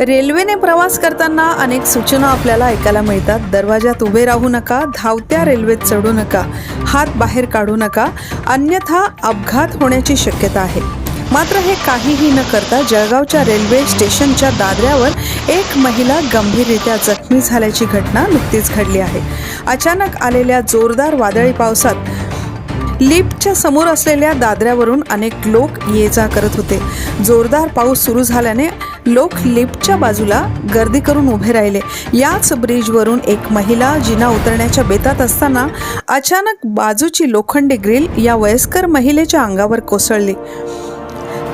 रेल्वेने प्रवास करताना अनेक सूचना आपल्याला ऐकायला मिळतात. दरवाजात उभे राहू नका धावत्या रेल्वेत चढू नका हात बाहेर काढू नका अन्यथा अपघात होण्याची शक्यता आहे. मात्र हे काहीही न करता जळगावच्या रेल्वे स्टेशनच्या दादऱ्यावर एक महिला गंभीररित्या जखमी झाल्याची घटना नुकतीच घडली आहे. अचानक आलेल्या जोरदार वादळी पावसात लिफ्टच्या समोर असलेल्या दादऱ्यावरून अनेक लोक ये जा करत होते. जोरदार पाऊस सुरू झाल्याने लोक लिफ्टच्या बाजूला गर्दी करून उभे राहिले. याच ब्रिजवरून एक महिला जिना उतरण्याच्या बेतात असताना अचानक बाजूची लोखंडी ग्रिल या वयस्कर महिलेच्या अंगावर कोसळली.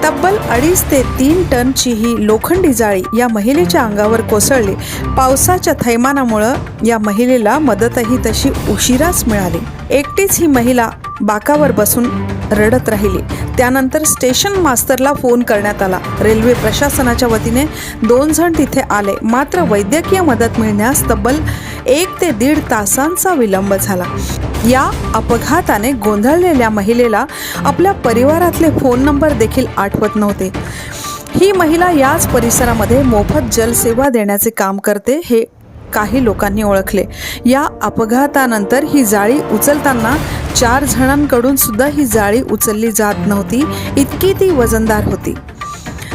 तब्बल अडीच ते तीन टनची ही लोखंडी जाळी या महिलेच्या अंगावर कोसळली. पावसाच्या थैमानामुळं या महिलेला मदतही तशी उशिराच मिळाली. एकटीच ही महिला बाकावर बसून रडत राहिली. त्यानंतर स्टेशन मास्तरला फोन करण्यात आला. रेल्वे प्रशासनाच्या वतीने दोन जण तिथे आले. मात्र वैद्यकीय मदत मिळण्यास तब्बल एक ते दीड तासांचा विलंब झाला. या अपघाताने गोंधळलेल्या महिलेला आपल्या परिवारातले फोन नंबर देखील आठवत नव्हते. ही महिला याच परिसरामध्ये मोफत जलसेवा देण्याचे काम करते हे काही लोकांनी ओळखले. या अपघातानंतर ही जाळी उचलताना चार जणांकडून सुद्धा ही जाळी उचलली जात नव्हती इतकी ती वजनदार होती.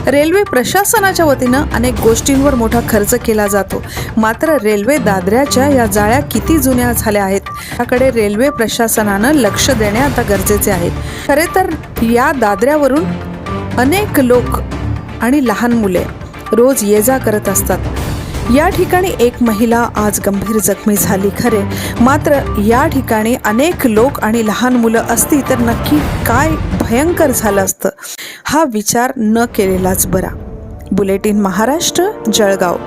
रेल्वे प्रशासनाच्या वतीनं अनेक गोष्टींवर मोठा खर्च केला जातो. मात्र रेल्वे दादऱ्याच्या या जाळ्या किती जुन्या झाल्या आहेत याकडे रेल्वे प्रशासनानं लक्ष देणे आता गरजेचे आहे. खरे तर या दादऱ्यावरून अनेक लोक आणि लहान मुले रोज ये जा करत असतात. या ठिकाणी एक महिला आज गंभीर जखमी झाली खरे. मात्र या ठिकाणी अनेक लोक आणि लहान मुलं असती तर नक्की काय भयंकर झालं असतं हा विचार न केलेलाच बरा. बुलेटिन महाराष्ट्र जळगाव.